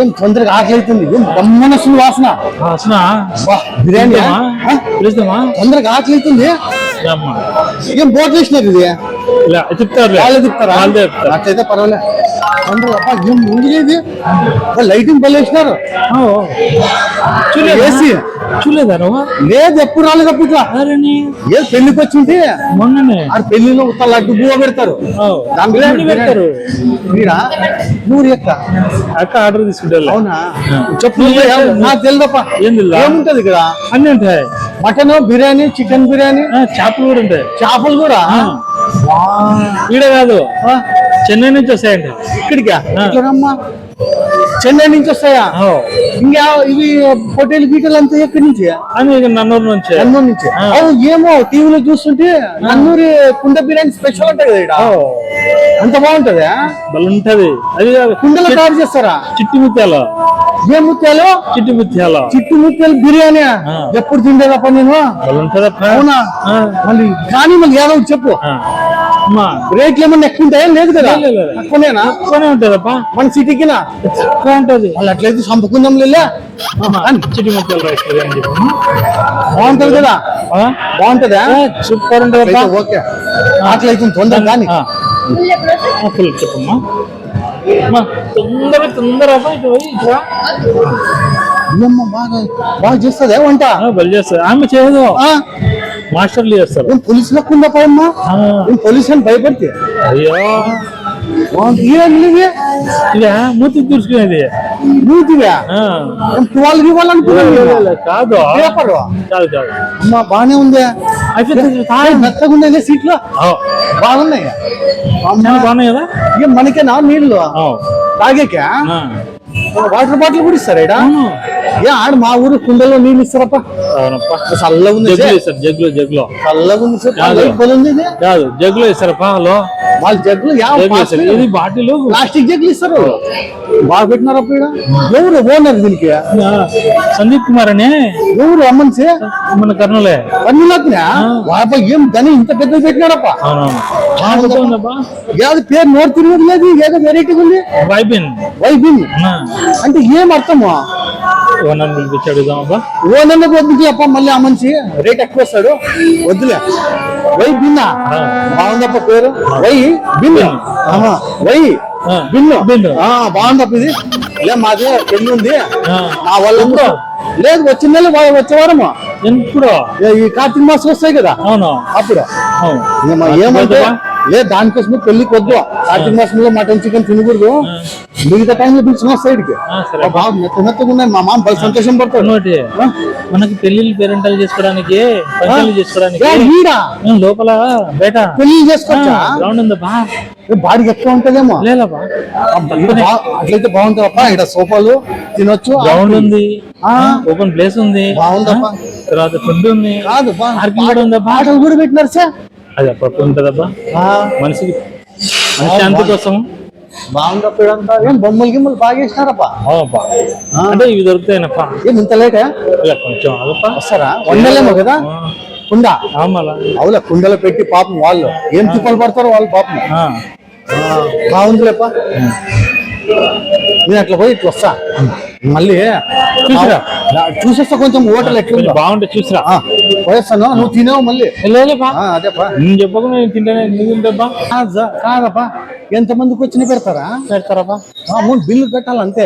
ఏం తొందరగా ఆకలి అవుతుంది ఏం బ్రహ్మనస్తుంది వాసన? వాసన? బిర్యానీ? తొందరగా ఆకలి అవుతుంది ఏం బోట్లు వేసినారు ఇది? ఇలా చెప్తారులే వాళ్ళే తిప్పుతారా వాళ్ళే చెప్తారు పర్వాలే ఏం ఇది అబ్బా, లైటింగ్ బల్ వేసినారు చూడలేదా ఏసీ చూడలేదా నువ్వు లేదు ఎప్పుడు రాలేదు అప్పుడు ఇట్లా ఏ పెళ్ళికి వచ్చింది మొన్ననే ఆ పెళ్ళిలో ఉత్త లడ్డు బువ్వ పెడతారు దాని పెడతారు మీరా నూరు ఎక్క అక్క ఆర్డర్ తీసుకుంటారు అవునా చెప్పు నాకు తెలియదప్ప? ఏముంటది ఇక్కడ అన్నీ ఉంటాయి మటన్ బిర్యానీ చికెన్ బిర్యానీ చేపలు కూడా ఉంటాయి చేపలు కూడా. ఈడ కాదు. చెన్నై నుంచి వస్తాయంట. ఇక్కడికా? చెన్నై నుంచి వస్తాయా? ఇంకా ఇవి హోటల్ గీటలు అంతా ఎక్కడి నుంచి? నన్నూరు నుంచి. నన్నూరు నుంచి. ఏమో టీవీలో చూస్తుంటే నన్నూరి కుండ బిర్యానీ స్పెషల్ ఉంటుంది అంత బాగుంటదా భలే ఉంటది. అది కుండలో తయారు చేస్తారా? చిట్టి ముత్యాలు. ఏ ముత్యాలు? చిట్టి ముత్యాలు. చిట్టు ముత్యాలు బిర్యానీ. ఎప్పుడు తిండేదప్ప నేను? అవునా? మళ్ళీ కానీ మళ్ళీ ఏదో చెప్పు. రేట్లు ఏమన్నా ఎక్కువ ఉంటాయా? లేదు కదా? లేదు, లేదు. తక్కువనేనా? ఎక్కువనే ఉంటదప్ప. మన సిటీకినా? ఎక్కువ ఉంటది. వాళ్ళు అట్లయితే చంపుకుందాం రైస్ బిర్యానీ చెప్పు. బాగుంటది కదా? బాగుంటదా? సూపర్ అయితే ఓకే. ఆకలి అయితే తొందర కానీ ఫుల్ చెప్పమ్మా. తొందర తొందర ఇటు పోయి, ఇటు రా. అమ్మమ్మ బాగా బాగా చేస్తుందా వంట? బలి చేస్తారు ఆమె చేయదు. ఆ, మాస్టర్లు చేస్తారు. ఏం పోలీసు లెక్కుందా పమ్మా ఆ, ఏం పోలీసు అని భయపడితే? అయ్యో. ఇదే మూతి ఇవ్వాలనుకున్నాను కాదు. పేపర్? కాదు కాదు. అమ్మా బాగానే ఉంది. అయిపోతుంది ఏం మెత్తగా ఉన్నాయి సీట్లు? ఆ, బాగున్నాయి? బాగున్నాయి కదా? మనకేనా నీళ్ళు? తాగేకా. వాటర్ బాటిల్ కూడా ఇస్తారా? ఏ ఆడ మా ఊరు కుండలో నీళ్ళు ఇస్తారప్ప. అవునప్పా. చల్లగా ఉంది జగ్గులో. ఇస్తారు జగ్గులో జగ్గులో. చల్లగా ఉంది సార్. కాదు. జగ్గులో ఇస్తారప్పా హలో వాళ్ళ జగ్గులు ఇది బాటిల్. ప్లాస్టిక్ జగ్గులు ఇస్తారు. బాగా పెట్టినారప్ప ఈడ. ఎవరు ఓనర్ దీనికి? సందీప్ కుమార్ అని ఎవరు అమ్మన్సి మన కర్నూలే. అన్నిలత్నా వాప ఏం గని ఇంత పెద్ద పెట్టినారప్ప ఏది పేరు నోరు తిరిగి లేదు ఏదో వెరైటీగా ఉంది. వైబిన్. వైబిన్. అంటే ఏం అర్థము? ఓనర్ పిలిపించి అడుగుదామబ్బా ఓనన్న వద్దు అప్ప మళ్ళీ ఆ మనిషి? రేట్ ఎక్కువ వస్తాడు వద్దులే. వై బిన్నా బాగుందప్ప పేరు? వై బిన్ ఆహా, వై బిన్ను బిన్ను. ఆ, బాగుందప్ప ఇది. లే మాది పెళ్ళి ఉంది. ఆ. నా వల్ల లేదు వచ్చిన నెల వచ్చే వారము. ఏ, ఈ కార్తీక మాసం వస్తాయి కదా? అవును. అప్పుడు. ఏమంటే లేదు దానికోసమే పెళ్ళికి వద్దు. కార్తీక మాసంలో మటన్ చికెన్ తినకూడదు. మిగతా టైంలో పిలిచిన సైడ్కి మెత్త మెత్తగా ఉన్నాయి. మా మామ సంతోషం ఇంకోటి మనకి పెళ్ళిళ్ళు పేరెంటాలు చేసుకోవడానికి పంచాలు చేసుకోవడానికి. లోపల బయట పెళ్ళి చేసుకోవచ్చా? గ్రౌండ్ ఉందా బా. బాడీకి ఎక్కువ ఉంటుందేమో? లేదబ్బా. అట్లయితే బాగుంటుంది అప్ప ఇక్కడ సోఫాలు తినొచ్చు గ్రౌండ్ ఉంది. ఆ. ఓపెన్ ప్లేస్ ఉంది. బాగుందప్పా తర్వాత ఫుడ్ ఉంది. కాదు పాటలు కూడా పెట్టినారు సార్. అది అప్పుడు ఉంటదబ్బా. ఆ, మనిషికి మనశ్శాంతి కోసం. బాగుందప్ప ఇదంతా ఏం బొమ్మలు గిమ్మలు బాగా అవునప్పా అంటే ఇవి దొరుకుతాయినప్పా. ఏం ఇంత లేటా? కొంచెం వస్తారా? వండలేమో కదా? కుండ? అవులా కుండలో పెట్టి పాపం వాళ్ళు. ఏం తిప్పలు పడతారో వాళ్ళు పాపం. బాగుందిలేప నేను అట్లా పోయి ఇట్లా వస్తా. మళ్ళీ చూసిరా? చూసేస్తా కొంచెం హోటల్ కొంచెం ఎట్లుందో. బాగుంటే చూసిరా. ఆ, పోయేస్తాను నువ్వు తినేవు మళ్ళీ. ఆ, అదేపా నేను చెప్పకుండా నేను తింటానే నువ్వు జ- కాదప్పా. ఎంత మందికి వచ్చిన పెడతారా? పెడతారప్పా ఆ, ముందు బిల్లు కట్టాలి. అంతే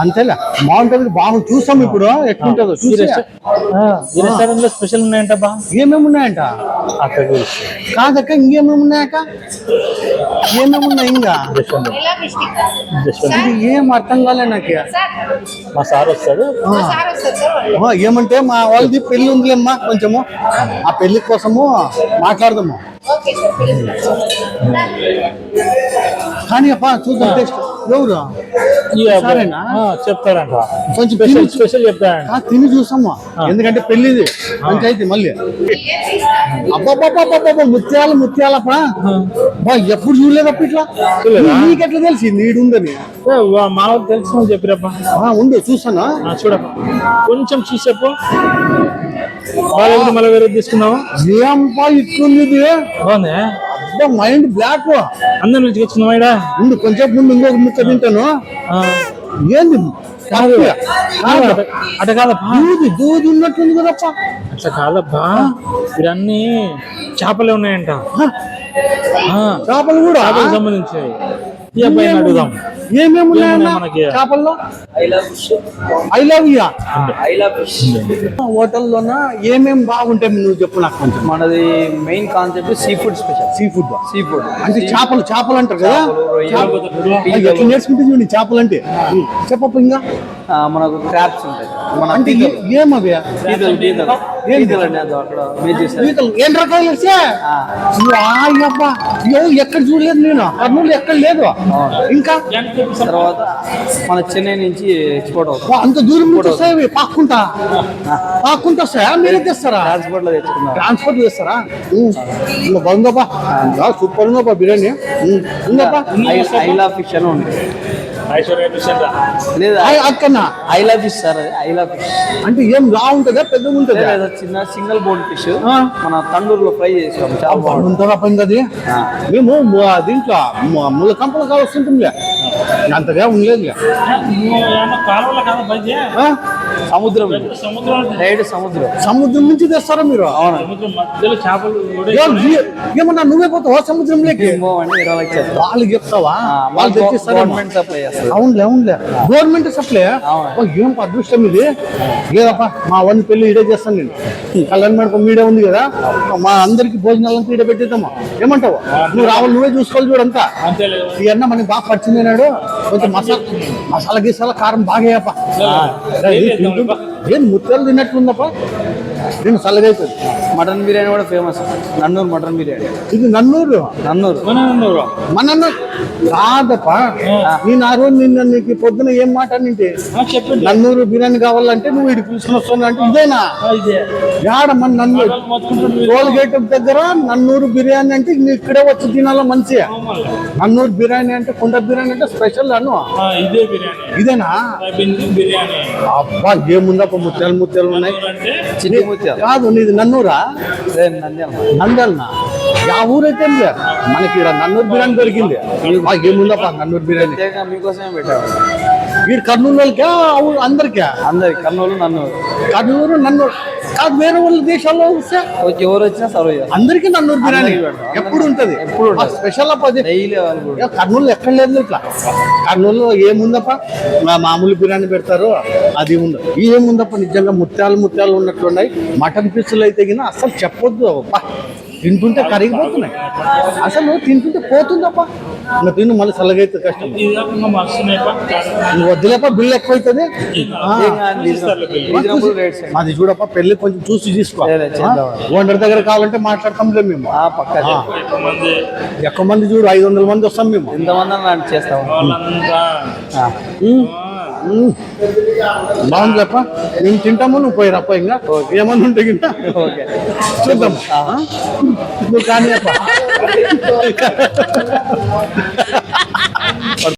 అంతేలే. బాగుంటది బాగు చూసాం ఇప్పుడు. ఎట్లుంటుందో ఈ రెస్టారెంట్లో స్పెషల్ ఉన్నాయంటబ్బా. ఏమేమి ఉన్నాయంట. కాదక్క ఇంకేమేమి ఉన్నాయక్క? ఏమేమి ఉన్నాయి ఇంకా? ఏం అర్థం కాలే నాకు. మా సార్ వస్తాడు. ఆ, ఏమంటే మా వాళ్ళది పెళ్ళి ఉందిలేమ్మా కొంచెము. ఆ పెళ్ళి కోసము మాట్లాడదాము. కానీ అప్ప చూద్దాం టేస్ట్ ఎవరు ఈ అబ్బాయి- సరేనా? ఆ, చెప్తాడంట. కొంచెం స్పెషల్ స్పెషల్ చెప్తాడంట. ఆ, తిని చూసాము ఎందుకంటే పెళ్ళిది పంచాయతీ మళ్ళీ. అబ్బాబ్బాబ్బా ముత్యాల ముత్యాలప్పా. బా ఎప్పుడు చూడలేదప్ప ఇట్లా? నీకెట్లా తెలిసి నీడు ఉందని ఏ, వా- మా తెలుసు చెప్పిరప్పా. ఆ, ఉండు చూసానా చూడప్పా. కొంచెం చూసి చెప్పు వాళ్ళ మళ్ళీ వేరే తీసుకున్నావా ఏంపా ఇట్లుంది బాగుంది? మైండ్ బ్లాక్ అందరిని పిలుచుకొచ్చిన వాడా ముందు కొంచెం ముందు ఇంకొక ముక్క తింటాను. ఏంది? కాదు. అట- కాదప్పా. దూది దూది ఉన్నట్టుంది కదప్ప. అట్లా కాదప్పా. ఇవన్నీ చేపలే ఉన్నాయంట. చేపలు కూడా? సంబంధించినవి. ఈ అబ్బాయిని అడుగుదాం. ఏమేమి ఉన్నాయన్న? చేపల్లో? I love fish I love you I love fish హోటల్లోన? ఏమేమి బాగుంటాయి నువ్వు చెప్పు నాకు కొంచెం. మనది main concept sea food special sea food sea food అంటే చేపలు చేపలు అంటారు కదా? రొయ్యలు, అది ఎట్లా నేర్చుకుంటే చూడండి చేపలు అంటే. చెప్పప్ప ఇంకా. మనకు క్రాప్స్ ఉంటాయి. మన అంటే ఏమవి? అండి అది అక్కడ ఏం రకాలు అయ్యబ్బా ఎక్కడ చూడలేదు నేను. కర్నూలు ఎక్కడ లేదు. ఇంకా? తర్వాత మన చెన్నై నుంచి ఎక్స్పోర్ట్ అవుతుంది. వా, అంత దూరం నుంచి వస్తాయి. పాక్కుంటా? పాక్కుంటా వస్తాయా? మీరే తెస్తారా? ట్రాన్స్పోర్ట్లో తెచ్చుకున్నాం ట్రాన్స్పోర్ట్ చేస్తారా. ఇంకా బాగుందప్పా ఇంకా సూపర్ ఉందప్పా బిర్యానీ. ఉమ్. ఉందప్పా ఐ లవ్ ఫిష్ అని ఉంది. లేదా ఆయ్ అక్కన్నా. I love fish sir I love fish అంటే ఏం లా ఉంటుందా పెద్దగా ఉంటుందా? లేదా చిన్న సింగిల్ బోన్ ఫిష్ ఆ. మన తండూరులో ఫ్రై చేసాం చాలా బాగుంటుంది. అది. మేము దీంట్లో ముళ్ళ కంపలు కావస్తుంటుందిలే అంతగా ఉండలేదులే. కాలువల కాదా? సముద్రం డైరెక్ట్ సముద్రం. సముద్రం నుంచి తెస్తారా మీరు? మధ్యలో చేపలు ఏమన్నా నువ్వే పోతావా సముద్రంలోకి? వాళ్ళు చెప్తావా? వాళ్ళు తెచ్చిస్తారా గవర్నమెంట్ సప్లై చేస్తారు. అవునులే అవునులే. గవర్నమెంట్ సప్లై అవును. ఏం అదృష్టం ఇది? లేదప్పా మా వన్ పెళ్ళి ఇడే చేస్తాను నేను. కళ్యాణ మండపం మీడే ఉంది కదా? మా అందరికి భోజనాలంతా ఇడే పెట్టేద్దామా? ఏమంటావు? నువ్వు రావాలి నువ్వే చూసుకోవాలి చూడంతా ఈ అన్న మనకి బాగా అయినాడు. కొంచెం మసాలా మసాలా గీసాల కారం బాగా ఏం ముత్యాలు తిన్నట్లుందప్ప? నేను చల్లగా అవుతుంది. మటన్ బిర్యానీ కూడా ఫేమస్. నన్నూరు మటన్ బిర్యానీ. ఇది నన్నూరు? నన్నూరు. మన కాదప్ప. నేను ఆ రోజు నిన్న నీకు పొద్దున ఏం మాట చెప్పండి. నన్నూరు బిర్యానీ కావాలంటే నువ్వు ఇటు పిలుచుకుని వస్తున్నా అంటే ఇదేనా? ఇదే. యాడ మన నన్నూరు? టోల్ గేట్ దగ్గర నన్నూరు బిర్యానీ అంటే ఇంక ఇక్కడే వచ్చి తినాల మంచిగా? నన్నూరు బిర్యానీ అంటే కుండ బిర్యానీ అంటే స్పెషల్ అను ఇదే బిర్యానీ. ఇదేనా? అబ్బా ఏముందప్ప ముత్యాలు ముత్యాలు ఉన్నాయి. ముత్యాలు కాదు నీది నన్నూరా? నంద్యాల యా ఊరైతే మనకి ఇక్కడ నన్నూరు బిర్యానీ దొరికింది. ఆ, ఏముందప్ప నన్నూరు బిర్యానీ? మీకోసమే పెట్టాము. వీడు కర్నూలు వాళ్ళకా? అందరికా? అందరి కర్నూలు నన్నూరు. కర్నూలు నన్నూరు. కాదు వేరే వాళ్ళ దేశాల్లో వస్తే ఎవరు వచ్చినా సర్వ్ అందరికీ నన్నూరు బిర్యానీ. ఎప్పుడు ఉంటది? ఎప్పుడు. స్పెషల్ కర్నూలు ఎక్కడ లేదు ఇట్లా. కర్నూలులో ఏముందప్ప? మా మామూలు బిర్యానీ పెడతారు అది ఉంది. ఏముందప్ప? నిజంగా ముత్యాలు ముత్యాలు ఉన్నట్లున్నాయి. మటన్ పీసులు అయితే గిన అసలు చెప్పొద్దు. అప్ప తింటుంటే కరిగిపోతున్నాయి. అసలు తింటుంటే పోతుందప్ప. ఇంకా తిను మళ్ళీ చల్లగైతే కష్టం. నువ్వు వద్దులేప బిల్లు ఎక్కువ అవుతుంది మాది చూడప్ప పెళ్ళి కొంచెం చూసి తీసుకో. లేదు. ఓనర్ దగ్గర కావాలంటే మాట్లాడతాంలే మేము. ఆ పక్క మంది ఎక్కువ మంది చూడు ఐదు వందల మంది వస్తాం మేము. ఎంతమంది చేస్తాం. ఉమ్. బాగుందిలేప్ప మేము తింటాము నువ్వు పోయి రప్ప ఇంకా ఏమన్నా ఉంటే ఓకే. చూద్దాం? నువ్వు కానీ అప్ప or